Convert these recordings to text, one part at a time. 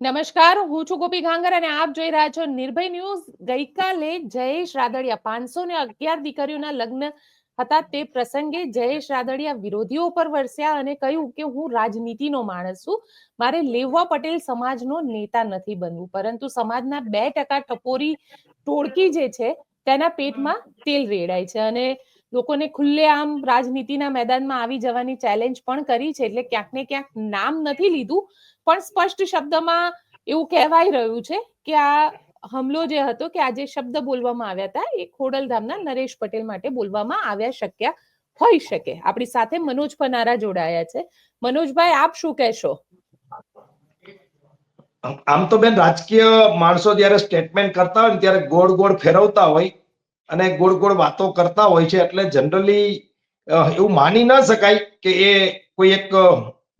નમસ્કાર, હું છું ગોપી ગાંગર અને આપ જોઈ રહ્યા છો નિર્ભય ન્યૂઝ. ગઈકાલે જયેશ રાદડિયા પાંચસો ને અગિયાર દીકરીઓના લગ્ન હતા તે પ્રસંગે જયેશ રાદડિયા વિરોધીઓ પર વરસ્યા અને કહ્યું કે હું રાજનીતિનો માણસ છું, મારે લેવા પટેલ સમાજનો નેતા નથી બનવું. પરંતુ સમાજના બે ટકા ટપોરી ટોળકી જે છે, તેના પેટમાં તેલ રેડાય છે અને લોકોને ખુલ્લેઆમ રાજનીતિના મેદાનમાં આવી જવાની ચેલેન્જ પણ કરી છે એટલે ક્યાંક ને ક્યાંક નામ નથી લીધું. પણ સ્પષ્ટ શબ્દમાં એવું કહેવાય રહ્યું છે કે આ હમલો જે હતો કે આ જે શબ્દ બોલવામાં આવ્યા હતા એ ખોડલધામના નરેશ પટેલ માટે બોલવામાં આવ્યા શક્યા હોઈ શકે. આપણી સાથે મનોજ પનારા જોડાયા છે. મનોજભાઈ, આપ શું કહેશો? આમ તો બેન રાજકીય માણસો જ્યારે સ્ટેટમેન્ટ કરતા હોય ત્યારે ગોળ ગોળ ફેરવતા હોય અને ગોળ ગોળ વાતો કરતા હોય છે એટલે જનરલી એવું માની ના શકાય કે એ કોઈ એક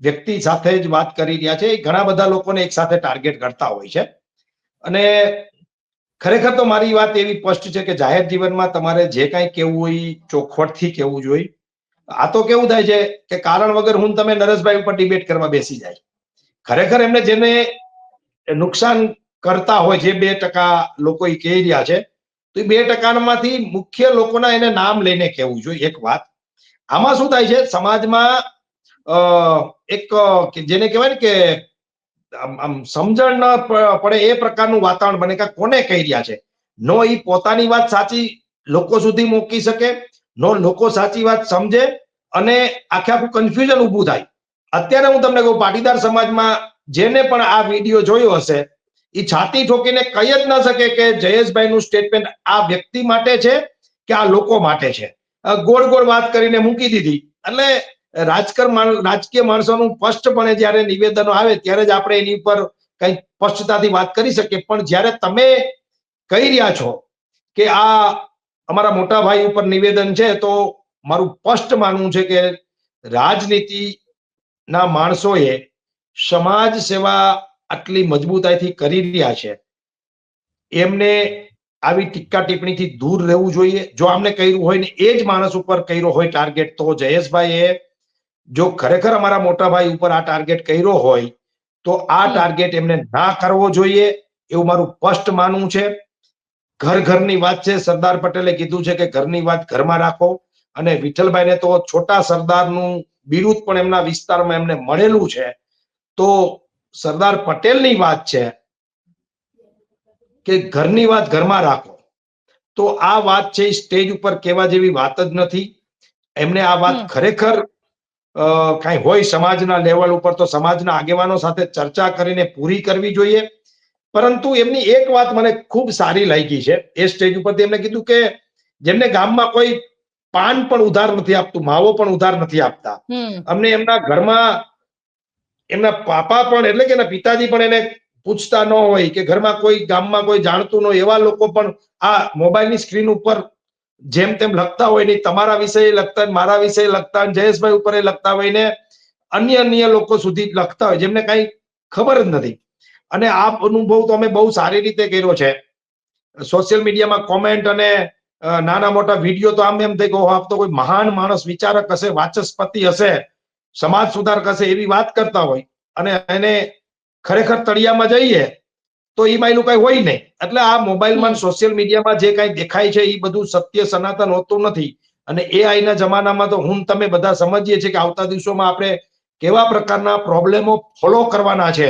વ્યક્તિ સાથે જ વાત કરી રહ્યા છે. એ ઘણા બધા લોકોને એક સાથે ટાર્ગેટ કરતા હોય છે. અને ખરેખર તો મારી વાત એવી સ્પષ્ટ છે કે જાહેર જીવનમાં તમારે જે કાંઈ કેવું હોય ચોખવટથી કેવું જોઈએ. આ તો કેવું થાય છે કે કારણ વગર હું તમે નરેશભાઈ ઉપર ડિબેટ કરવા બેસી જાય. ખરેખર એમને જેને નુકસાન કરતા હોય, જે બે ટકા લોકો એ કહી રહ્યા છે તો બે ટકામાંથી મુખ્ય લોકોના એને નામ લઈને કહેવું જોઈએ, એક વાત. આમાં શું થાય છે? સમાજમાં એક જેને કહેવાય ને કે આમ સમજણ ન પડે એ પ્રકારનું વાતાવરણ બને કે કોને કહી રહ્યા છે? નો એ પોતાની વાત સાચી લોકો સુધી મૂકી શકે, નો લોકો સાચી વાત સમજે અને આખે આખું કન્ફ્યુઝન ઊભું થાય. અત્યારે હું તમને કહું, પાટીદાર સમાજમાં જેને પણ આ વીડિયો જોયો હશે એ છાતી ઠોકીને કહી જ ન શકે કે જયેશભાઈનું સ્ટેટમેન્ટ આ વ્યક્તિ માટે છે કે આ લોકો માટે છે? ગોળ ગોળ વાત કરીને મૂકી દીધી. એટલે રાજકર રાજકીય માણસોનું સ્પષ્ટપણે જ્યારે નિવેદનો આવે ત્યારે જ આપણે એની ઉપર કઈ સ્પષ્ટતાથી વાત કરી શકીએ. પણ જ્યારે તમે કહી રહ્યા છો કે આ અમારા મોટા ભાઈ ઉપર નિવેદન છે, તો મારું સ્પષ્ટ માનવું છે કે રાજનીતિના માણસોએ સમાજ સેવા આટલી મજબૂતાઈથી કરી રહ્યા છે. એમને આવી ટીકા ટિપ્પણીથી દૂર રહેવું જોઈએ. જો આમને કર્યું હોય ને એ જ માણસ ઉપર કર્યો હોય ટાર્ગેટ તો જયેશભાઈ એ જો ખરેખર અમારા મોટા ભાઈ ઉપર આ ટાર્ગેટ કર્યો હોય તો આ ટાર્ગેટ એમને ના કરવો જોઈએ એવું મારું સ્પષ્ટ માનવું છે. ઘર ઘરની વાત છે. સરદાર પટેલે કીધું છે કે ઘરની વાત ઘરમાં રાખો અને વિઠ્ઠલભાઈને તો છોટા સરદારનું બિરુદ પણ એમના વિસ્તારમાં એમને મળેલું છે. તો સરદાર પટેલની વાત છે કે ઘરની વાત ઘરમાં રાખો. તો આ વાત છે સ્ટેજ ઉપર કહેવા જેવી વાત જ નથી. એમને આ વાત ખરેખર કઈ હોય સમાજના લેવલ ઉપર તો સમાજના આગેવાનો સાથે ચર્ચા કરીને પૂરી કરવી જોઈએ. પરંતુ એમની એક વાત મને ખૂબ સારી લાગી છે. એ સ્ટેજ ઉપરથી એમને કીધું કે જેમને ગામમાં કોઈ પાન પણ ઉધાર નથી આપતું માવો પણ ઉધાર નથી આપતા. અમને એમના ઘરમાં એમના પાપા પણ એટલે કે એના પિતાજી પણ એને પૂછતા ન હોય કે ઘરમાં કોઈ ગામમાં કોઈ જાણતું ન હોય, એવા લોકો પણ આ મોબાઈલની સ્ક્રીન ઉપર જેમ તેમ લખતા હોય નહીં તમારા વિશે લખતા મારા વિશે લખતા જયેશભાઈ ઉપર લખતા હોય ને અન્ય અન્ય લોકો સુધી લખતા હોય, જેમને કઈ ખબર જ નથી. અને આ અનુભવ તો અમે બહુ સારી રીતે કર્યો છે. સોશિયલ મીડિયામાં કોમેન્ટ અને નાના મોટા વીડિયો તો આમ એમ થઈ ગયો આપ તો કોઈ મહાન માણસ, વિચારક હશે, વાચસ્પતિ હશે. સમાજ સુધારક હશે એવી વાત કરતા હોય અને એને ખરેખર તળિયામાં જઈએ તો એ માયનું કઈ હોય નહીં. એટલે આ મોબાઈલમાં સોશિયલ મીડિયામાં જે કઈ દેખાય છે એ બધું સત્ય સનાતન હોતું નથી. અને એ આઈના જમાનામાં તો હું તમે બધા સમજીએ છીએ કે આવતા દિવસોમાં આપણે કેવા પ્રકારના પ્રોબ્લેમો ફોલો કરવાના છે,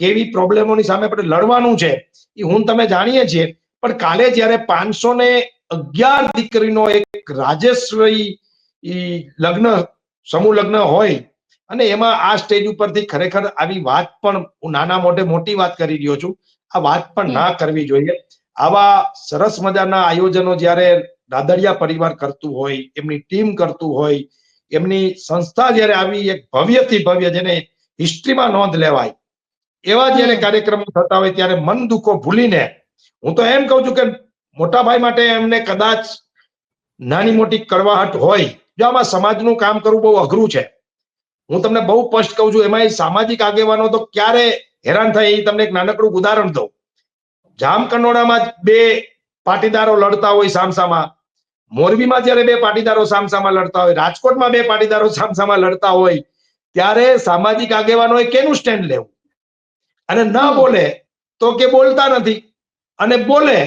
કેવી પ્રોબ્લેમોની સામે આપણે લડવાનું છે એ હું તમે જાણીએ છીએ. પણ કાલે જ્યારે પાંચસો ને અગિયાર દીકરીનો એક રાજેશ્વરી લગ્ન સમૂહ લગ્ન હોય અને એમાં આ સ્ટેજ ઉપરથી ખરેખર આવી વાત પણ હું નાના મોટે મોટી વાત કરી રહ્યો છું. આ વાત પણ ના કરવી જોઈએ. આવા સરસ મજાના આયોજનો જ્યારે રાદડિયા પરિવાર કરતું હોય એમની ટીમ કરતું હોય એમની સંસ્થા જ્યારે આવી એક ભવ્યથી ભવ્ય જેને હિસ્ટ્રીમાં નોંધ લેવાય એવા જેને કાર્યક્રમો થતા હોય ત્યારે મન દુઃખો ભૂલીને હું તો એમ કહું છું કે મોટા ભાઈ માટે એમને કદાચ નાની મોટી કડવાહટ હોય જો આમાં સમાજનું કામ કરવું બહુ અઘરું છે. હું તમને બહુ સ્પષ્ટ કહું છું એમાં સામાજિક આગેવાનો તો ક્યારે હેરાન થાય એ તમને એક નાનકડું ઉદાહરણ દઉં. જામકંડોળામાં બે પાટીદારો લડતા હોય સામસામાં. મોરબીમાં જ્યારે બે પાટીદારો સામસામાં લડતા હોય રાજકોટમાં બે પાટીદારો સામસામાં લડતા હોય ત્યારે સામાજિક આગેવાનોએ કેનું સ્ટેન્ડ લેવું? અને ન બોલે તો કે બોલતા નથી. અને બોલે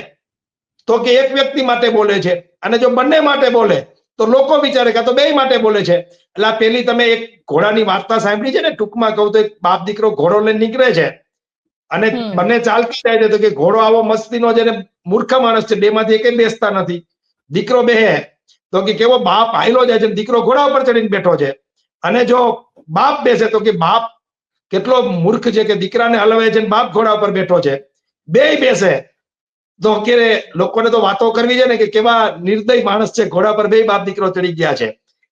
તો કે એક વ્યક્તિ માટે બોલે છે. અને જો બંને માટે બોલે તો લોકો વિચારે કે તો બે માટે બોલે છે. એટલે પેલી તમે એક ઘોડાની વાર્તા સાંભળી છે ને ટૂંકમાં કહું તો એક બાપ દીકરો ઘોડો લઈને નીકળે છે. અને બંને ચાલતી જાય છે તો કે ઘોડો આવો મસ્તીનો છે ને મૂર્ખ માણસ છે બે માંથી એકે બેસતા નથી. દીકરો બેહે. તો કે કેવો બાપ આયલો જાય છે દીકરો ઘોડા ઉપર ચડીને બેઠો છે. અને જો બાપ બેસે તો કે બાપ કેટલો મૂર્ખ છે કે દીકરાને હલવે છે બાપ ઘોડા ઉપર બેઠો છે. બેય બેસે. તો કે લોકોને તો વાતો કરવી છે ને કે કેવા નિર્દય માણસ છે, ઘોડા પર બે બાપ દીકરો ચડી ગયા છે.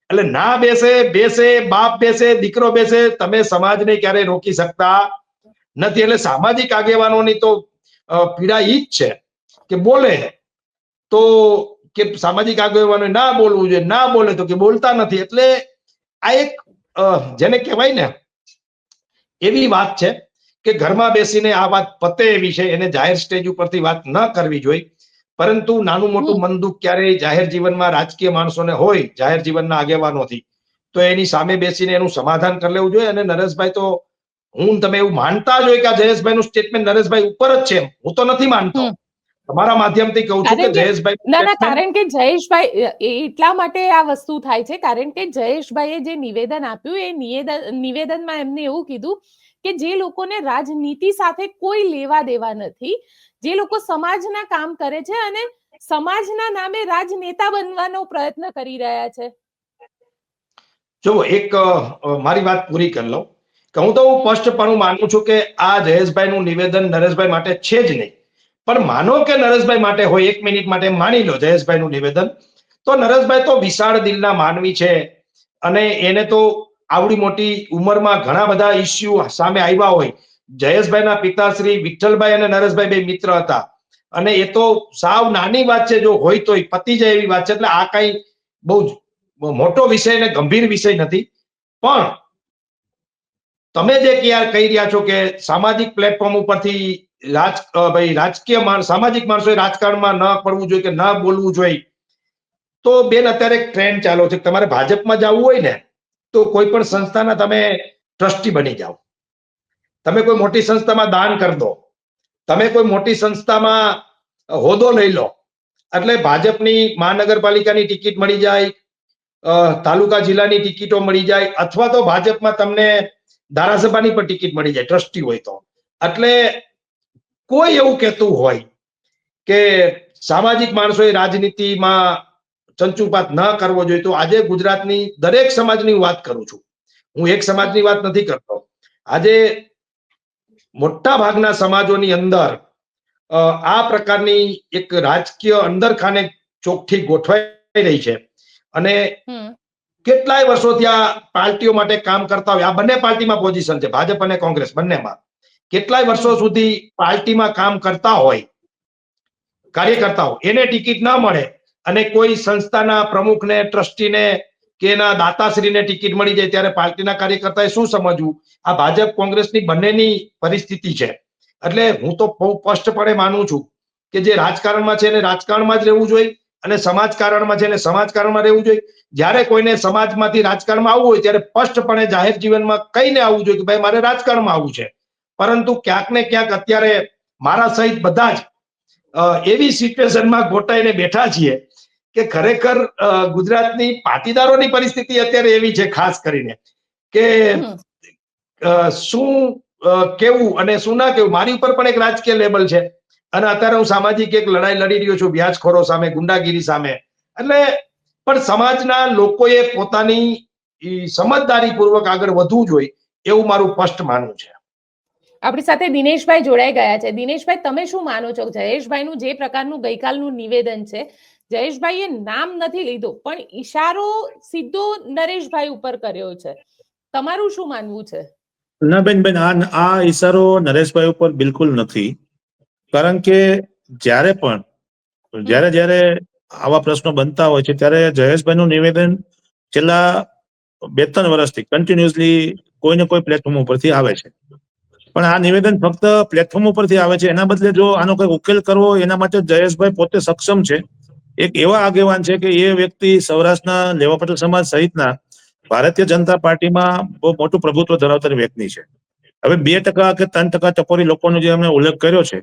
એટલે ના બેસે બેસે, બાપ બેસે, દીકરો બેસે, તમે સમાજને ક્યારેય રોકી શકતા નથી. એટલે સામાજિક આગેવાનોની તો પીડા ઈ જ છે કે બોલે તો કે સામાજિક આગેવાનો ના બોલવું જોઈએ, ના બોલે તો કે બોલતા નથી. એટલે આ એક જેને કહેવાય ને એવી વાત છે કે ઘરમાં બેસીને આ વાત પતે એવી છે એને જાહેર સ્ટેજ ઉપરથી વાત ન કરવી જોઈએ પરંતુ નાનું મોટું મન દુઃખ ક્યારેય જાહેર જીવનમાં રાજકીય માણસોને હોય જાહેર જીવનના આગેવાનોથી તો એની સામે બેસીને એનું સમાધાન કરી લેવું જોઈએ. અને નરેશભાઈ તો હું તમે એવું માનતા જ હોય કે આ જયેશભાઈનું સ્ટેટમેન્ટ નરેશભાઈ ઉપર જ છે હું તો નથી માનતો. તમારા માધ્યમથી કહું છું કે જયેશભાઈ ના ના કારણ કે જયેશભાઈ એટલા માટે આ વસ્તુ થાય છે. કારણ કે જયેશભાઈએ જે નિવેદન આપ્યું એ નિવેદન નિવેદનમાં એમને એવું કીધું કે જે લોકોને રાજનીતિ સાથે કોઈ લેવા દેવા નથી, જે લોકો સમાજના કામ કરે છે અને સમાજના નામે રાજનેતા બનવાનો પ્રયત્ન કરી રહ્યા છે. જો એક મારી વાત પૂરી કરી લઉં. કે હું તો હું સ્પષ્ટપણું માનું છું કે આ જયેશભાઈનું નિવેદન નરેશભાઈ માટે છે જ નહીં. પણ માનો કે નરેશભાઈ માટે હોય, એક મિનિટ માટે માની લો જયેશભાઈનું નિવેદન. તો નરેશભાઈ તો વિશાળ દિલના માનવી છે અને એને તો આવડી મોટી ઉંમરમાં ઘણા બધા ઇસ્યુ સામે આવ્યા હોય. જયેશભાઈના પિતાશ્રી વિઠ્ઠલભાઈ અને નરેશભાઈ બે મિત્ર હતા. અને એ તો સાવ નાની વાત છે, જો હોય તોય, પતી જાય એવી વાત છે, એટલે આ કઈ બહુ મોટો વિષય ને ગંભીર વિષય નથી. પણ તમે જે કહી રહ્યા છો કે સામાજિક પ્લેટફોર્મ ઉપરથી રાજ ભાઈ રાજકીય સામાજિક માણસોએ રાજકારણમાં ન પડવું જોઈએ કે ન બોલવું જોઈએ, તો બેન અત્યારે એક ટ્રેન્ડ ચાલો છે તમારે ભાજપમાં જવું હોય ને તો કોઈ પણ સંસ્થાના તમે ટ્રસ્ટી બની જાઓ. તમે કોઈ મોટી સંસ્થામાં દાન કરી દો. તમે કોઈ મોટી સંસ્થામાં હોદ્દો લઈ લો. એટલે ભાજપની મહાનગરપાલિકાની ટિકિટ મળી જાય તાલુકા જિલ્લાની ટિકિટો મળી જાય, અથવા તો ભાજપમાં તમને ધારાસભાની પણ ટિકિટ મળી જાય, ટ્રસ્ટી હોય તો. એટલે કોઈ એવું કહેતું હોય કે સામાજિક માણસોએ રાજનીતિમાં ચંચુપાત ન કરવો જોઈએ તો આજે ગુજરાતની દરેક સમાજની વાત કરું છું. હું એક સમાજની વાત નથી કરતો. આજે મોટા ભાગના સમાજોની અંદર આ પ્રકારની એક રાજકીય અંદરખાને ચોકઠી ગોઠવાઈ રહી છે. અને કેટલાય વર્ષોથી આ પાર્ટીઓ માટે કામ કરતા હોય આ બંને પાર્ટીમાં પોઝિશન છે ભાજપ અને કોંગ્રેસ બંનેમાં. કેટલાય વર્ષો સુધી પાર્ટીમાં કામ કરતા હોય કાર્યકર્તાઓ એને ટિકિટ ન મળે અને કોઈ સંસ્થાના પ્રમુખને, ટ્રસ્ટીને કે એના દાતાશ્રીને ટિકિટ મળી જાય ત્યારે પાર્ટીના કાર્યકર્તાએ શું સમજવું? આ ભાજપ કોંગ્રેસની બંનેની પરિસ્થિતિ છે. એટલે હું તો બહુ સ્પષ્ટપણે માનું છું કે જે રાજકારણમાં છે એને રાજકારણમાં જ રહેવું જોઈએ અને સમાજકારણમાં છે એને સમાજકારણમાં રહેવું જોઈએ. જ્યારે કોઈને સમાજમાંથી રાજકારણમાં આવવું હોય ત્યારે સ્પષ્ટપણે જાહેર જીવનમાં કહીને આવવું જોઈએ કે ભાઈ, મારે રાજકારણમાં આવવું છે. પરંતુ ક્યાંક ને ક્યાંક અત્યારે મારા સહિત બધા જ એવી સિચ્યુએશનમાં ગોટાઈને બેઠા છીએ કે ખરેખર ગુજરાતની પાટીદારોની પરિસ્થિતિ અત્યારે એવી છે ખાસ કરીને કે શું કેવું અને શું ના કેવું? મારી ઉપર પણ એક રાજકીય લેબલ છે અને અત્યારે હું સામાજિક એક લડાઈ લડી રહ્યો છું વ્યાજખોરો સામે ગુંડાગીરી સામે. એટલે પણ સમાજના લોકોએ પોતાની સમજદારી પૂર્વક આગળ વધવું જોઈએ એવું મારું સ્પષ્ટ માનવું છે. આપણી સાથે દિનેશભાઈ જોડાઈ ગયા છે. દિનેશભાઈ તમે શું માનો છો? જયેશભાઈનું જે પ્રકારનું ગઈકાલનું નિવેદન છે જયેશભાઈએ નામ નથી લીધું, પણ ઈશારો સીધો નરેશભાઈ ઉપર કર્યો છે. તમારું શું માનવું છે? ના બેન બેન, આ આ ઈશારો નરેશભાઈ ઉપર બિલકુલ નથી. કારણ કે જ્યારે પણ, જ્યારે જ્યારે આવા પ્રશ્નો બનતા હોય છે, ત્યારે જયેશભાઈનું નિવેદન છેલ્લા બે, ત્રણ વર્ષથી કન્ટિન્યુઅસલી કોઈ ને કોઈ પ્લેટફોર્મ ઉપરથી આવે છે. પણ આ નિવેદન ફક્ત પ્લેટફોર્મ ઉપરથી આવે છે, એના બદલે જો આનો કોઈ ઉકેલ કરવો એના માટે જયેશભાઈ પોતે સક્ષમ છે. એક એવા આગેવાન છે કે એ વ્યક્તિ સૌરાષ્ટ્રના લેવા પટેલ સમાજ સહિતના ભારતીય જનતા પાર્ટીમાં બહુ મોટું પ્રભુત્વ ધરાવતા વ્યક્તિ છે. હવે બે ટકા કે ત્રણ ટકા ટકોરી લોકોનો જે અમે ઉલ્લેખ કર્યો છે,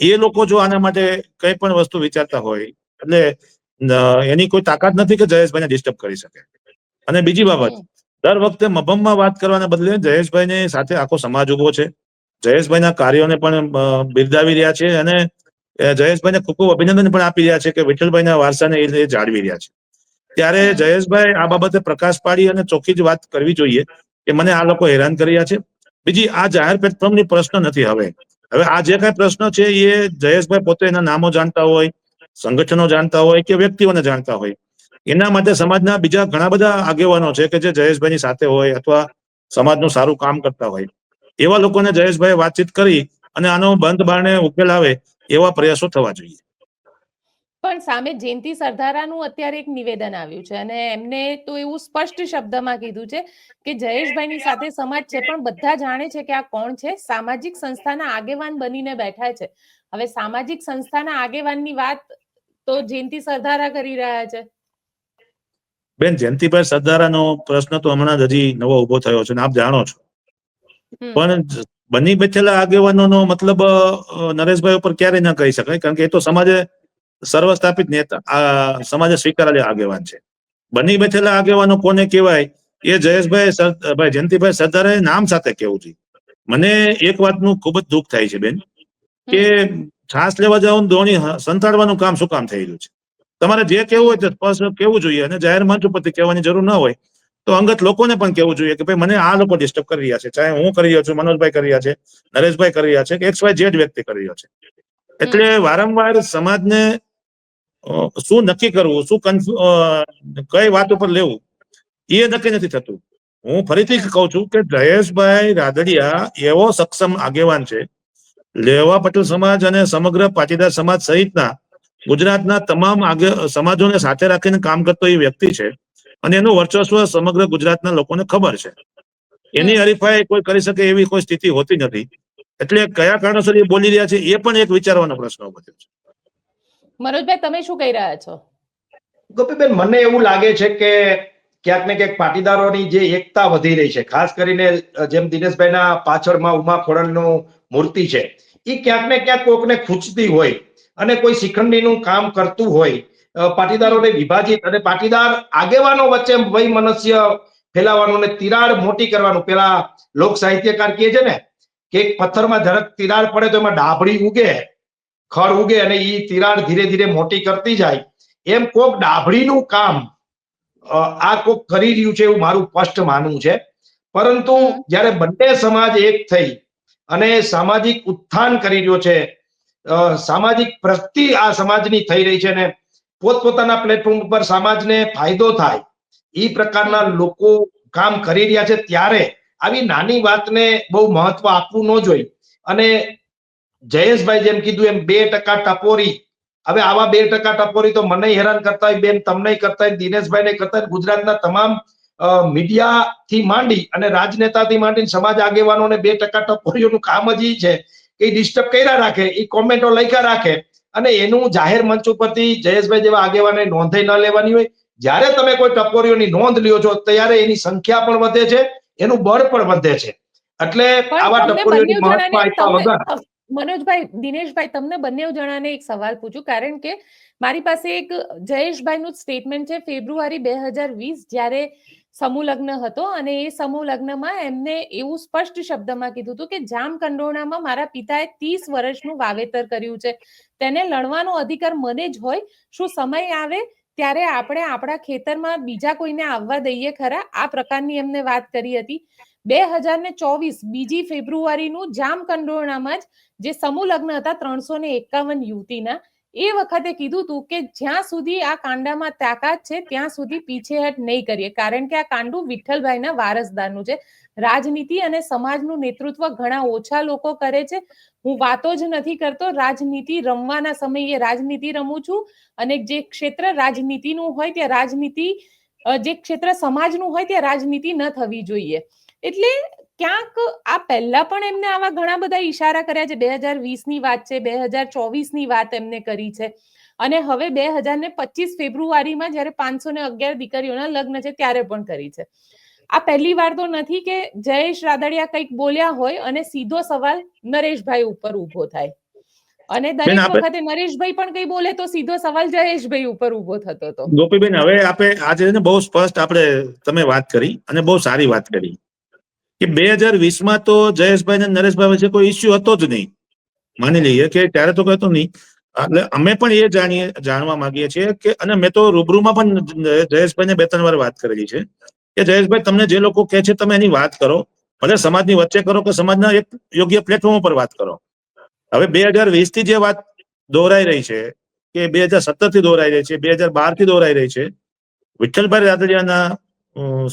એ લોકો જો આના માટે કઈ પણ વસ્તુ વિચારતા હોય, એટલે એની કોઈ તાકાત નથી કે જયેશભાઈને ડિસ્ટર્બ કરી શકે. અને બીજી બાબત, દર વખતે મભમમાં વાત કરવાને બદલે જયેશભાઈની સાથે આખો સમાજ ઊભો છે. જયેશભાઈના કાર્યોને પણ બિરદાવી રહ્યા છે અને જયેશભાઈને ખૂબ ખૂબ અભિનંદન પણ આપી રહ્યા છે કે વિઠ્ઠલભાઈના વારસાને એ જાળવી રહ્યા છે. ત્યારે જયેશભાઈ આ બાબતે પ્રકાશ પાડી અને ચોખ્ખી જ વાત કરવી જોઈએ કે મને આ લોકો હેરાન કરી રહ્યા છે. બીજી, આ જાહેર પ્લેટફોર્મની પ્રશ્ન નથી હવે. હવે આ જે કઈ પ્રશ્નો છે એ જયેશભાઈ પોતે એના નામો જાણતા હોય, સંગઠનો જાણતા હોય કે વ્યક્તિઓને જાણતા હોય. એના માટે સમાજના બીજા ઘણા બધા આગેવાનો છે કે જે જયેશભાઈની સાથે હોય અથવા સમાજનું સારું કામ કરતા હોય. એવા લોકોને જયેશભાઈ વાતચીત કરી અને આનો બંધ બારણે ઉકેલ આવે એવા પ્રયાસો થવા જોઈએ. પણ સામે જયંતિ સરદારાનું અત્યારે એક નિવેદન આવ્યું છે અને એમને તો એવું સ્પષ્ટ શબ્દમાં કીધું છે કે જયેશભાઈની સાથે સમાજ છે પણ બધા જાણે છે કે આ કોણ છે? સામાજિક સંસ્થાના આગેવાન બનીને બેઠા છે. હવે સામાજિક સંસ્થાના આગેવાનની વાત તો જયંતિ સરદારા કરી રહ્યા છે. બેન જયંતિભાઈ સરદારાનો પ્રશ્ન તો હમણાં જ હજી નવો ઊભો થયો છે ને આપ જાણો છો. પણ બની બેઠેલા આગેવાનોનો મતલબ નરેશભાઈ ઉપર ક્યારેય ના કહી શકાય કારણ કે એ તો સમાજે સર્વસ્થાપિત નેતા આ સમાજે સ્વીકારેલા આગેવાન છે. બની બેઠેલા આગેવાનો કોને કહેવાય? એ જયેશભાઈ ભાઈ જયંતિભાઈ સરદારે નામ સાથે કેવું છે મને એક વાતનું ખૂબ જ દુઃખ થાય છે બેન કે છાસ લેવા જાવ ધોની સંતાડવાનું કામ શું કામ થઈ રહ્યું છે? તમારે જે કેવું હોય તે સ્પષ્ટ કેવું જોઈએ અને જાહેર મંચ ઉપરથી કહેવાની જરૂર ન હોય. તો અંગત લોકોને પણ કહેવું જોઈએ કે ભાઈ મને આ લોકો ડિસ્ટર્બ કરી રહ્યા છે. ચાહે હું કરી રહ્યો છું મનોજભાઈ કરી રહ્યા છે નરેશભાઈ કરી રહ્યા છે કે એક્સ વાય જેડ વ્યક્તિ કરી રહ્યો છે. એટલે વારંવાર સમાજને શું નક્કી કરવું શું કઈ વાત ઉપર લેવું એ નક્કી નથી થતું. હું ફરીથી કહું છું કે જયેશભાઈ રાદડિયા એવો સક્ષમ આગેવાન છે. લેવા પટેલ સમાજ અને સમગ્ર પાટીદાર સમાજ સહિતના ગુજરાતના તમામ આગે સમાજોને સાથે રાખીને કામ કરતો એ વ્યક્તિ છે. અને એનું વર્ચસ્વ સમગ્ર ગુજરાતના લોકોને ખબર છે. એની હરીફાઈ કોઈ કરી શકે એવી કોઈ સ્થિતિ હોતી નથી. એટલે કયા કારણોસર એ બોલી રહ્યા છે એ પણ એક વિચારવાનો પ્રશ્ન ઊભો થયો છે. મનોજભાઈ તમે શું કહી રહ્યા છો? ગોપીબેન મને એવું લાગે છે કે ક્યાંક ને ક્યાંક પાટીદારોની જે એકતા વધી રહી છે ખાસ કરીને જેમ દિનેશભાઈના પાછળમાં ઉમા ખોડલનું મૂર્તિ છે એ ક્યાંક ને ક્યાંક કોકને ખૂંચતી હોય અને કોઈ શિખંડીનું કામ કરતું હોય પાટીદારોને વિભાજિત અને પાટીદાર આગેવાનો વચ્ચે વય મનસ્ય ફેલાવવાનું અને તિરાડ મોટી કરવાનું પેલા લોક સાહિત્યકાર કહે છે ને કે એક પથ્થરમાં જરાક તિરાડ પડે તો એમાં ડાભડી ઉગે ખડ ઉગે અને એ તિરાડ ધીરે ધીરે મોટી કરતી જાય એમ કોક ડાભડીનું કામ આ કોક કરી રહ્યું છે એવું મારું સ્પષ્ટ માનવું છે પરંતુ. જ્યારે બંને સમાજ એક થઈ અને સામાજિક ઉત્થાન કરી રહ્યો છે સામાજિક પ્રગતિ આ સમાજની થઈ રહી છે ને પોતપોતાના પ્લેટફોર્મ ઉપર સમાજને ફાયદો થાય એ પ્રકારના લોકો કામ કરી રહ્યા છે ત્યારે આવી નાની વાતને બહુ મહત્વ આપવું ન જોઈએ. અને જયેશભાઈ જેમ કીધું એમ બે ટકા ટપોરી. હવે આવા બે ટકા ટપોરી તો મને હેરાન કરતા હોય, બેન તમને કરતા હોય, દિનેશભાઈને કરતા હોય, ગુજરાતના તમામ મીડિયા થી માંડી અને રાજનેતાથી માંડીને સમાજ આગેવાનોને બે ટકા ટપોરીઓનું કામ જ એ છે કે ડિસ્ટર્બ કર્યા રાખે એ કોમેન્ટો લખ્યા રાખે. અને એનું જાહેર મંચ ઉપરથી જયેશભાઈ જેવા આગેવાને નોંધે ન લેવાની હોય જ્યારે તમે કોઈ ટપોરીઓની નોંધ લ્યો છો ત્યારે એની સંખ્યા પણ વધે છે એનું બળ પણ વધે છે. એટલે આવા ટપોરીઓની મહત્વ આપ્યા વગર. મનોજભાઈ દિનેશભાઈ તમને બંને જણાને એક સવાલ પૂછું કારણ કે મારી પાસે એક જયેશભાઈનું સ્ટેટમેન્ટ છે ફેબ્રુઆરી બે હજાર વીસ જ્યારે સમૂહ લગ્ન હતો અને એ સમૂહ લગ્નમાં એમને એવું સ્પષ્ટ શબ્દમાં કીધું હતું કે જામ કંડોરણામાં મારા પિતાએ ત્રીસ વર્ષનું વાવેતર કર્યું છે. તેને લણવાનો અધિકાર મને જ હોય. શું સમય આવે? ત્યારે આપણે આપણા ખેતરમાં બીજા કોઈને આવવા દઈએ ખરા? આ પ્રકારની એમને વાત કરી હતી. બે હજાર ને ચોવીસ બીજી ફેબ્રુઆરીનું જામ કંડોરણામાં જ જે સમૂહ લગ્ન હતા ત્રણસો ને એકાવન યુવતીના એ વખતે કીધું હતું કે જ્યાં સુધી આ કાંડામાં તાકાત છે, ત્યાં સુધી પીછેહટ નહીં કરીએ. કારણ કે આ કાંડું વિઠ્ઠલભાઈના વારસદારનું છે. રાજનીતિ અને સમાજનું નેતૃત્વ ઘણા ઓછા લોકો કરે છે. હું વાતો જ નથી કરતો. રાજનીતિ રમવાના સમયે રાજનીતિ રમું છું અને જે ક્ષેત્ર રાજનીતિનું હોય ત્યાં રાજનીતિ જે ક્ષેત્ર સમાજનું હોય ત્યાં રાજનીતિ ન થવી જોઈએ. એટલે ક્યાંક આ પહેલા પણ એમને આવા ઘણા બધા ઈશારા કર્યા છે. બે હજારની વાત છે બે હજારની વાત એમને કરી છે. અને હવે બે હજાર ને પચીસ ફેબ્રુઆરીમાં જ્યારે પાંચસો ને અગિયાર દીકરીઓના લગ્ન છે ત્યારે પણ કરી છે. આ પહેલી વાર તો નથી કે જયેશ રાદડિયા કંઈક બોલ્યા હોય અને સીધો સવાલ નરેશભાઈ ઉપર ઊભો થાય. અને દરેક વખતે નરેશભાઈ પણ કઈ બોલે તો સીધો સવાલ જયેશભાઈ ઉપર ઊભો થતો હતો. ગોપીબેન હવે આપણે આજે બહુ સ્પષ્ટ આપણે તમે વાત કરી અને બહુ સારી વાત કરી. કે બે હજાર વીસમાં તો જયેશભાઈ અને નરેશભાઈ વચ્ચે કોઈ ઇસ્યુ હતો જ નહીં. માની લઈએ કે ત્યારે તો કહેતો નહીં. એટલે અમે પણ એ જાણીએ, જાણવા માંગીએ છીએ કે, અને મેં તો રૂબરૂમાં પણ જયેશભાઈને બે ત્રણ વાર વાત કરેલી છે કે જયેશભાઈ, તમને જે લોકો કહે છે તમે એની વાત કરો. ભલે સમાજની વચ્ચે કરો કે સમાજના એક યોગ્ય પ્લેટફોર્મ ઉપર વાત કરો. હવે બે હજાર વીસથી જે વાત દોહરાઈ રહી છે કે બે હજાર સત્તરથી દોરાઈ રહી છે, બે હજાર બારથી દોરાઈ રહી છે, વિઠ્ઠલભાઈ રાદડિયાના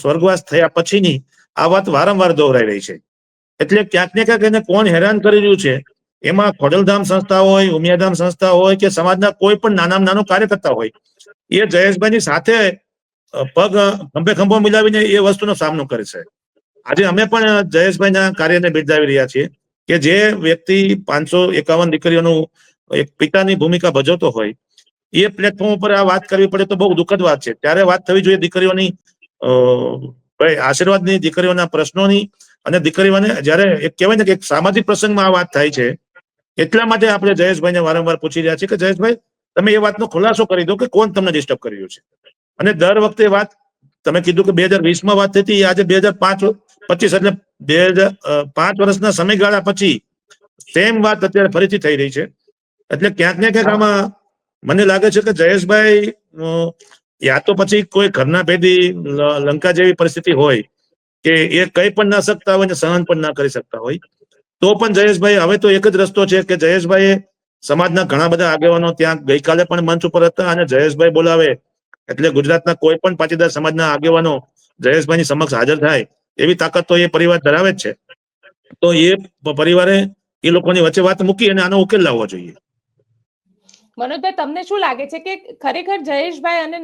સ્વર્ગવાસ થયા પછીની આ વાત વારંવાર દોહરાઈ રહી છે. એટલે ક્યાંક ને ક્યાંક એને કોણ હેરાન કરી રહ્યું છે? એમાં ખોડલધામ સંસ્થા હોય, ઉમિયાધામ સંસ્થા હોય કે સમાજના કોઈ પણ નાના નાનો કાર્યકર્તા હોય, એ જયેશભાઈની સાથે પગ ખંભે ખંભો મિલાવીને એ વસ્તુનો સામનો કરે છે. આજે અમે પણ જયેશભાઈના કાર્યને બિરદાવી રહ્યા છીએ કે જે વ્યક્તિ પાંચસો એકાવન દીકરીઓનું એક પિતાની ભૂમિકા ભજવતો હોય, એ પ્લેટફોર્મ ઉપર આ વાત કરવી પડે તો બહુ દુઃખદ વાત છે. ત્યારે વાત થવી જોઈએ દીકરીઓની ભાઈ, આશીર્વાદની દીકરીઓના પ્રશ્નોની અને દીકરીઓને જ્યારે એક કહેવાય ને કે એક સામાજિક પ્રસંગમાં આ વાત થાય છે, એટલા માટે આપણે જયેશભાઈને વારંવાર પૂછી રહ્યા છીએ કે જયેશભાઈ, તમે એ વાતનો ખુલાસો કરી દો કે કોણ તમને ડિસ્ટર્બ કરી છે? અને દર વખતે વાત, તમે કીધું કે બે હજાર વીસમાં વાત થઈ હતી, આજે બે હજાર પાંચ પચીસ એટલે બે હજાર પાંચ વર્ષના સમયગાળા પછી સેમ વાત અત્યારે ફરીથી થઈ રહી છે. એટલે ક્યાંક ને ક્યાંક આમાં મને લાગે છે કે જયેશભાઈ યા તો પછી કોઈ ઘરના ભેદી લંકા જેવી પરિસ્થિતિ હોય કે એ કઈ પણ ના શકતા હોય ને સહન પણ ના કરી શકતા હોય, તો પણ જયેશભાઈ હવે તો એક જ રસ્તો છે કે જયેશભાઈએ સમાજના ઘણા બધા આગેવાનો ત્યાં ગઈકાલે પણ મંચ ઉપર હતા અને જયેશભાઈ બોલાવે એટલે ગુજરાતના કોઈ પણ પાટીદાર સમાજના આગેવાનો જયેશભાઈની સમક્ષ હાજર થાય એવી તાકાત તો એ પરિવાર ધરાવે જ છે. તો એ પરિવારે એ લોકોની વચ્ચે વાત મૂકી અને આનો ઉકેલ લાવવો જોઈએ. મનોજભાઈ તમને શું લાગે છે કે ખરેખર જયેશભાઈ અને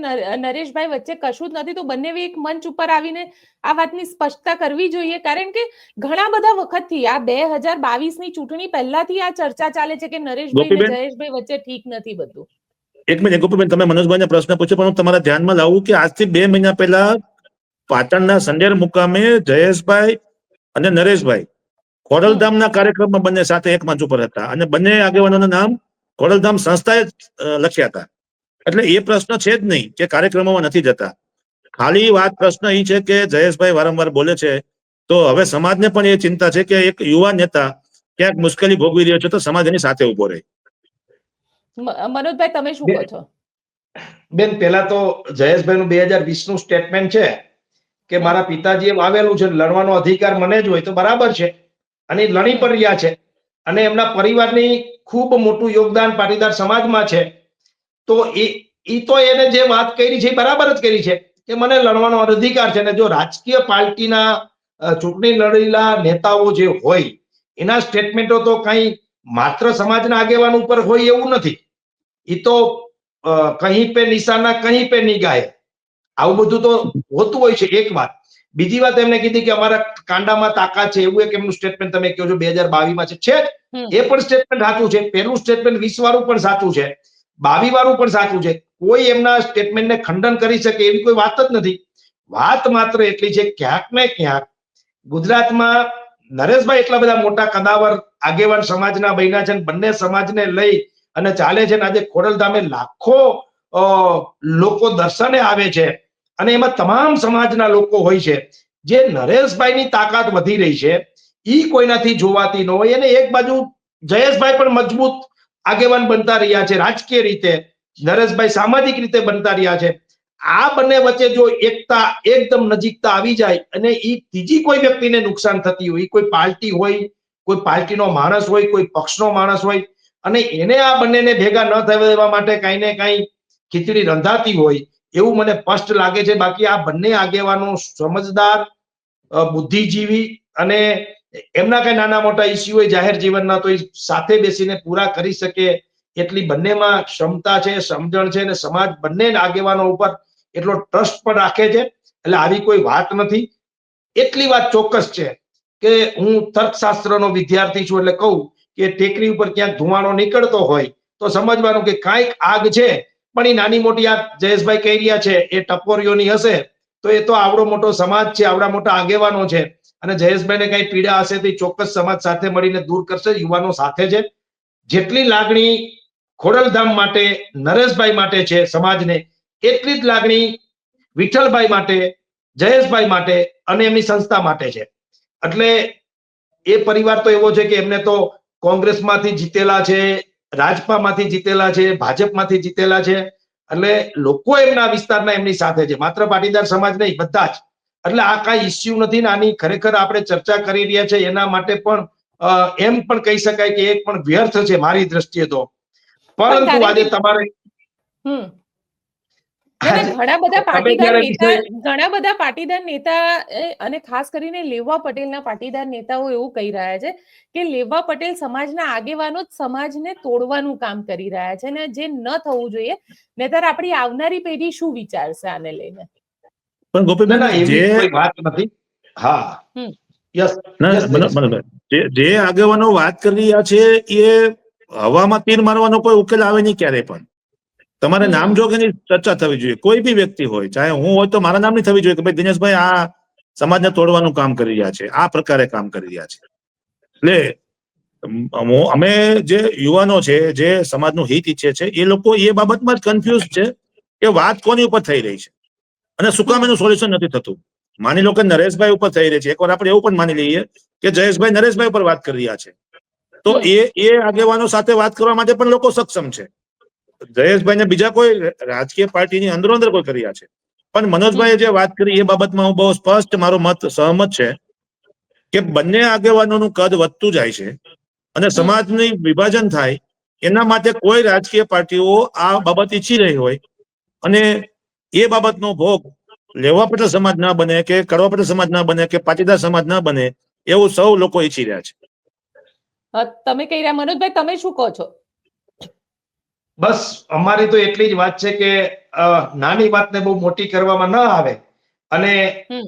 નરેશભાઈ વચ્ચે કશું જ નથી? તો બંને એક મંચ ઉપર આવીને આ વાતની સ્પષ્ટતા કરવી જોઈએ. કારણ કે ઘણા બધા વખતથી આ બે હજાર બાવીસની ચૂંટણી પહેલાથી આ ચર્ચા ચાલે છે કે નરેશભાઈ અને જયેશભાઈ વચ્ચે ઠીક નથી બધું. એક મિનિટ ગોપીબેન તમે મનોજભાઈને પ્રશ્ન પૂછ્યો પણ હું તમારા ધ્યાનમાં લાવું કે આજથી બે મહિના પહેલા પાટણના સંડેર મુકામે જયેશભાઈ અને નરેશભાઈ ખોડલધામના કાર્યક્રમમાં બંને સાથે એક મંચ ઉપર હતા. અને બંને આગેવાનોના નામ ખોડલધામ સંસ્થાએ લખ્યા હતા. એટલે એ પ્રશ્ન છે જ નહીં કે કાર્યક્રમોમાં નથી જતા. ખાલી વાત પ્રશ્ન એ છે કે જયેશભાઈ વારંવાર બોલે છે તો હવે સમાજને પણ એ ચિંતા છે કે એક યુવા નેતા ક્યાંક મુશ્કેલી ભોગવી રહ્યો છે તો સમાજ એની સાથે ઊભો રહે. મનોજભાઈ તમે શું કહો છો? બેન પેલા તો જયેશભાઈ નું બે હજાર વીસનું સ્ટેટમેન્ટ છે કે મારા પિતાજીએ વાવેલું છે લડવાનો અધિકાર મને જ હોય તો બરાબર છે. અને લણી લડી પણ રહ્યા છે. અને એમના પરિવારની ખૂબ મોટું યોગદાન પાટીદાર સમાજમાં છે. તો એ એ તો એને જે વાત કરી છે બરાબર જ કરી છે કે મને લડવાનો અધિકાર છે અને જો રાજકીય પાર્ટીના ચૂંટણી લડેલા નેતાઓ જે હોય એના સ્ટેટમેન્ટો તો કઈ માત્ર સમાજના આગેવાન ઉપર હોય એવું નથી. એ તો અ, પે નિશાના કहीं પે નિગાય આવું બધું તો હોતું હોય છે એક વાત. બીજી વાત એમને કીધી કે અમારા કાંડામાં તાકાત છે એવું એક એમનું સ્ટેટમેન્ટ તમે કહો છો બે હજાર બાવીસમાં છે છે. એ પણ સ્ટેટમેન્ટ સાચું છે, પેલું સ્ટેટમેન્ટ વીસ વાળું પણ સાચું છે બાવી વાળું પણ સાચું છે. કોઈ એમના સ્ટેટમેન્ટને ખંડન કરી શકે એવી કોઈ વાત જ નથી. વાત માત્ર એટલી છે, ક્યાંક ને ક્યાંક ગુજરાતમાં નરેશભાઈ એટલા બધા મોટા કદાવર આગેવાન સમાજના બન્યા છે બંને સમાજને લઈ અને ચાલે છે આજે ખોડલધામે લાખો લોકો દર્શને આવે છે અને એમાં તમામ સમાજના લોકો હોય છે. જે નરેશભાઈની તાકાત વધી રહી છે ઈ કોઈનાથી જોવાતી ન હોય. અને એક બાજુ જયેશભાઈ પણ મજબૂત આગેવાન બનતા રહ્યા છે, રાજકીય રીતે. નરેશભાઈ સામાજિક રીતે બનતા રહ્યા છે. આ બંને વચ્ચે જો એકતા એકદમ નજીકતા આવી જાય અને ઈ ત્રીજી કોઈ વ્યક્તિને નુકસાન થતી હોય, કોઈ પાર્ટી હોય, કોઈ પાર્ટીનો માણસ હોય, કોઈ પક્ષનો માણસ હોય, અને એને આ બંનેને ભેગા ન થવા માટે કાંઈ ને કાંઈ ખીચડી રંધાતી હોય, એવું મને સ્પષ્ટ લાગે છે. બાકી આ બંને આગેવાનો સમજદાર બુદ્ધિજીવી અને એમના કઈ નાના મોટા ઇસ્યુ હોય, જાહેર જીવનના તો એ સાથે બેસીને પૂરા કરી શકે. એટલી બંનેમાં ક્ષમતા છે, સમજણ છે અને સમાજ બંને આગેવાનો ઉપર એટલો ટ્રસ્ટ પણ રાખે છે. એટલે આવી કોઈ વાત નથી. એટલી વાત ચોક્કસ છે કે હું તર્કશાસ્ત્રનો વિદ્યાર્થી છું એટલે કહું કે ટેકરી ઉપર ક્યાંક ધુમાડો નીકળતો હોય તો સમજવાનું કે કાંઈક આગ છે, પણ એ નાની મોટી આગ જયેશભાઈ કહી રહ્યા છે, એ ટપોરીઓની હશે. તો એ તો આવડો મોટો સમાજ છે, આવડા મોટા આગેવાનો છે. અને જયેશભાઈને કઈ પીડા હશે તો ચોક્કસ સમાજ સાથે મળીને દૂર કરશે, યુવાનો સાથે છે. જેટલી લાગણી ખોડલધામ માટે, નરેશભાઈ માટે છે સમાજને, એટલી જ લાગણી વિઠ્ઠલભાઈ માટે, જયેશભાઈ માટે અને એમની સંસ્થા માટે છે. એટલે એ પરિવાર તો એવો છે કે એમને તો કોંગ્રેસમાંથી જીતેલા છે, રાજપામાંથી જીતેલા છે, ભાજપમાંથી જીતેલા છે. એટલે લોકો એમના વિસ્તારના એમની સાથે છે. માત્ર પાટીદાર સમાજ નહીં, બધા જ એટલે આ કાંઈ ઇસ્યુ નથી ને આની ખરેખર આપણે ચર્ચા કરી રહ્યા છે એના માટે પણ એમ પણ કહી શકાય કે એક પણ વ્યર્થ છે મારી દ્રષ્ટિએ તો. પરંતુ આજે તમારે ના, ના, ઘણા બધા પાટીદાર નેતા ઘણા બધા પાટીદાર નેતા અને ખાસ કરીને લેવા પટેલના પાટીદાર નેતાઓ એવું કહી રહ્યા છે કે લેવા પટેલ સમાજના આગેવાનો જ સમાજને તોડવાનું કામ કરી રહ્યા છે અને જે ન થવું જોઈએ. નહીતર આપણી આવનારી પેઢી શું વિચારશે આને લઈને? પણ ના ગોપીબેન જે વાત નથી. હા. યસ. જે આગેવાનો વાત કરી રહ્યા છે એ હવામાં તીર મારવાનો કોઈ ઉકેલ આવે નહીં ક્યારે પણ. તમારે. નામ જોગેની ચર્ચા થવી જોઈએ. કોઈ બી વ્યક્તિ હોય ચાહે હું હોય તો મારા નામની થવી જોઈએ કે ભાઈ દિનેશભાઈ આ સમાજને તોડવાનું કામ કરી રહ્યા છે આ પ્રકારે કામ કરી રહ્યા છે. એટલે અમે જે યુવાનો છે જે સમાજનું હિત ઈચ્છે છે એ લોકો એ બાબતમાં જ કન્ફ્યુઝ છે કે વાત કોની ઉપર થઈ રહી છે? અને શું કામ એનું સોલ્યુશન નથી થતું. માની લો કે નરેશભાઈ ઉપર થઈ રહી છે. એકવાર આપણે એવું પણ માની લઈએ કે જયેશભાઈ નરેશભાઈ ઉપર વાત કરી રહ્યા છે. તો એ એ આગેવાનો સાથે વાત કરવા માટે પણ લોકો સક્ષમ છે. જયેશભાઈ ને બીજા કોઈ રાજકીય પાર્ટીની અંદરો અંદર કોઈ કર્યા છે. પણ મનોજભાઈએ જે વાત કરી એ બાબતમાં હું બહુ સ્પષ્ટ મારો મત સહમત છે કે બંને આગેવાનોનું કદ વધતું જાય છે અને સમાજની વિભાજન થાય એના માટે કોઈ રાજકીય પાર્ટીઓ આ બાબત ઈચ્છી રહી હોય અને એ બાબતનો ભોગ લેવા પટેલ સમાજ ના બને કે કડવા પટેલ સમાજ ના બને કે પાટીદાર સમાજ ના બને એવું સૌ લોકો ઈચ્છી રહ્યા છે. તમે કહી રહ્યા મનોજભાઈ તમે શું કહો છો? બસ અમારી તો એટલી જ વાત છે કે નાની વાતને બહુ મોટી કરવામાં ન આવે. અને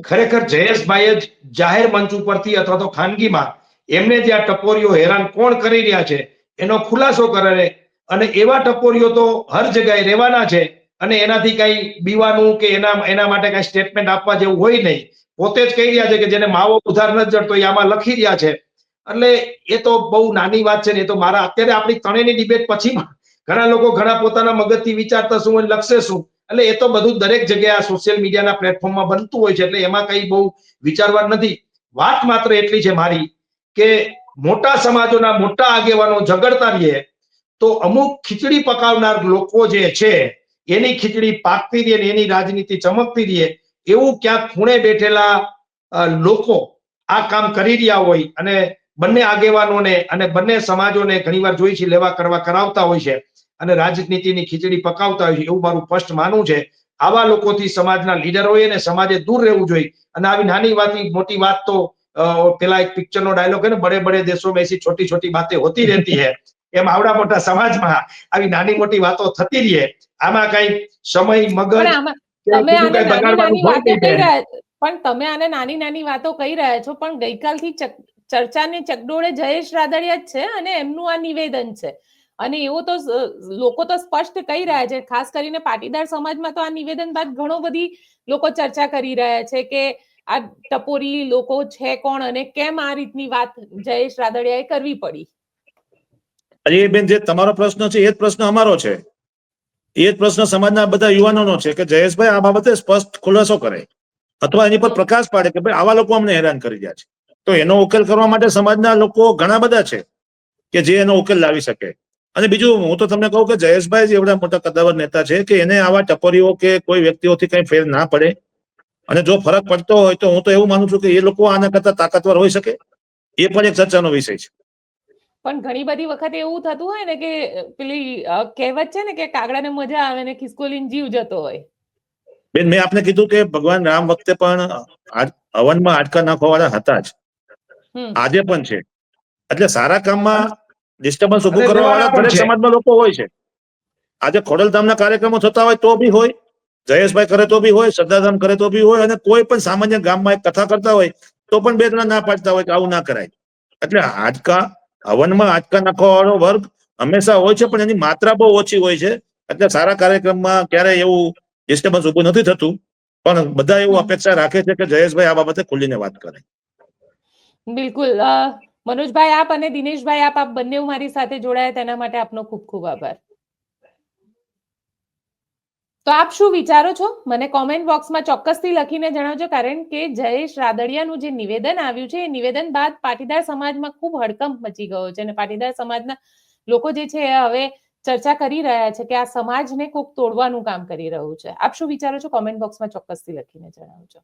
ખરેખર જયેશભાઈએ જ જાહેર મંચ ઉપરથી અથવા તો ખાનગીમાં એમને જે આ ટપોરીઓ હેરાન કોણ કરી રહ્યા છે એનો ખુલાસો કરે અને એવા ટપોરીઓ તો હર જગ્યાએ રહેવાના છે. અને એનાથી કઈ બીવાનું કે એના એના માટે કઈ સ્ટેટમેન્ટ આપવા જેવું હોય નહીં. પોતે જ કહી રહ્યા છે કે જેને માવો ઉધાર ન જડતો એ આમાં લખી રહ્યા છે. એટલે એ તો બહુ નાની વાત છે ને, એ તો મારા અત્યારે આપણી ત્રણેયની ડિબેટ પછી ઘણા લોકો ઘણા પોતાના મગજથી વિચારતા શું હોય લખશે શું. એટલે એ તો બધું દરેક જગ્યાએ સોશિયલ મીડિયાના પ્લેટફોર્મમાં બનતું હોય છે, એટલે એમાં કઈ બહુ વિચારવા નથી. વાત માત્ર એટલી છે મારી કે મોટા સમાજોના મોટા આગેવાનો ઝઘડતા રહીએ તો અમુક ખીચડી પકાવનાર લોકો જે છે એની ખીચડી પાકતી રહે અને એની રાજનીતિ ચમકતી રહે એવું ક્યાંક ખૂણે બેઠેલા લોકો આ કામ કરી રહ્યા હોય અને બંને આગેવાનોને અને બંને સમાજોને ઘણીવાર જોઈ છે, લેવા કરવા કરાવતા હોય છે અને રાજનીતિની ખીચડી પકાવતા હોય છે, એવું મારું સ્પષ્ટ માનવું છે. આવા લોકોથી સમાજના લીડરોએ અને સમાજે દૂર રહેવું જોઈએ. અને આવી નાની વાત મોટી વાત તો પેલા એક પિક્ચરનો ડાયલોગ હે ને, બડે બડે દેશો બેસી છોટી છોટી બાતે હોતી રહેતી હે. એમ આવડા મોટા સમાજમાં આવી નાની મોટી વાતો થતી રહે આમાં કઈ સમય મગજ પણ તમે આને નાની નાની વાતો કહી રહ્યા છો. પણ તમે આને નાની નાની વાતો કહી રહ્યા છો પણ ગઈકાલથી ચર્ચાને ચકડોળે જયેશ રાદડિયા જ છે અને એમનું આ નિવેદન છે. અને એવું તો લોકો તો સ્પષ્ટ કહી રહ્યા છે ખાસ કરીને પાટીદાર સમાજમાં તો આ નિવેદન બાદ ઘણો બધી લોકો ચર્ચા કરી રહ્યા છે કે આ ટપોરી લોકો છે કોણ અને કેમ આ રીતની વાત જયેશ રાદડિયાએ કરવી પડી? અરે બેન જે તમારો પ્રશ્ન છે એ જ પ્રશ્ન અમારો છે. એ જ પ્રશ્ન સમાજના બધા યુવાનોનો છે કે જયેશભાઈ આ બાબતે સ્પષ્ટ ખુલાસો કરે. અથવા એની પર પ્રકાશ પાડે કે ભાઈ આવા લોકો અમને હેરાન કરી રહ્યા છે. તો એનો ઉકેલ કરવા માટે સમાજના લોકો ઘણા બધા છે કે જે એનો ઉકેલ લાવી શકે. અને બીજું હું તો તમને કહું કે જયેશભાઈ જે એવડા મોટા કદાવર નેતા છે કે એને આવા ટપોરીઓ કે કોઈ વ્યક્તિઓથી કઈ ફેર ના પડે. અને જો ફરક પડતો હોય તો હું તો એવું માનું છું કે એ લોકો આના કરતા તાકાતવર હોઈ શકે. એ પણ એક ચર્ચાનો વિષય છે. પણ ઘણી બધી વખત એવું થતું હોય ને કે પેલી કહેવત છે ને કે કાગડાને મજા આવે ને ખિસકોલીને જીવ જતો હોય. બેન મેં આપને કીધું કે ભગવાન રામ વખતે પણ આ- આટકા હાડકા નાખવાવાળા હતા જ. આજે પણ છે. એટલે સારા કામમાં ડિસ્ટર્બન્સ ઉભું કરવા વાળા દરેક છે. લોકો હોય છે. આજે ખોડલધામના કાર્યક્રમો થતા હોય તો બી હોય જયેશભાઈ કરે તો બી હોય શ્રદ્ધાધામ કરે તો બી હોય અને કોઈ પણ સામાન્ય ગામમાં એક કથા કરતા હોય તો પણ બે ત્રણ ના પાડતા હોય કે આવું ના કરાય. એટલે હાડકા હવનમાં આંચકા નાખવા વાળો વર્ગ હંમેશા હોય છે પણ એની માત્રા બહુ ઓછી હોય છે. એટલે સારા કાર્યક્રમમાં ક્યારેય એવું ડિસ્ટર્બન્સ ઉભું નથી થતું. પણ બધા એવું અપેક્ષા રાખે છે કે જયેશભાઈ આ બાબતે ખુલીને વાત કરે. બિલકુલ. મનોજભાઈ આપ અને દિનેશભાઈ આપ આપ બંને મારી સાથે જોડાયા તેના માટે આપનો ખૂબ ખૂબ આભાર. તો આપ શું વિચારો છો? મને કોમેન્ટ બોક્સમાં ચોક્કસથી લખીને જણાવજો, કારણ કે જયેશ રાદડિયાનું જે નિવેદન આવ્યું છે, એ નિવેદન બાદ પાટીદાર સમાજમાં ખૂબ હડકંપ મચી ગયો છે અને પાટીદાર સમાજના લોકો જે છે હવે ચર્ચા કરી રહ્યા છે કે આ સમાજને કોક તોડવાનું કામ કરી રહ્યું છે. આપ શું વિચારો છો? કોમેન્ટ બોક્સમાં ચોક્કસથી લખીને જણાવજો.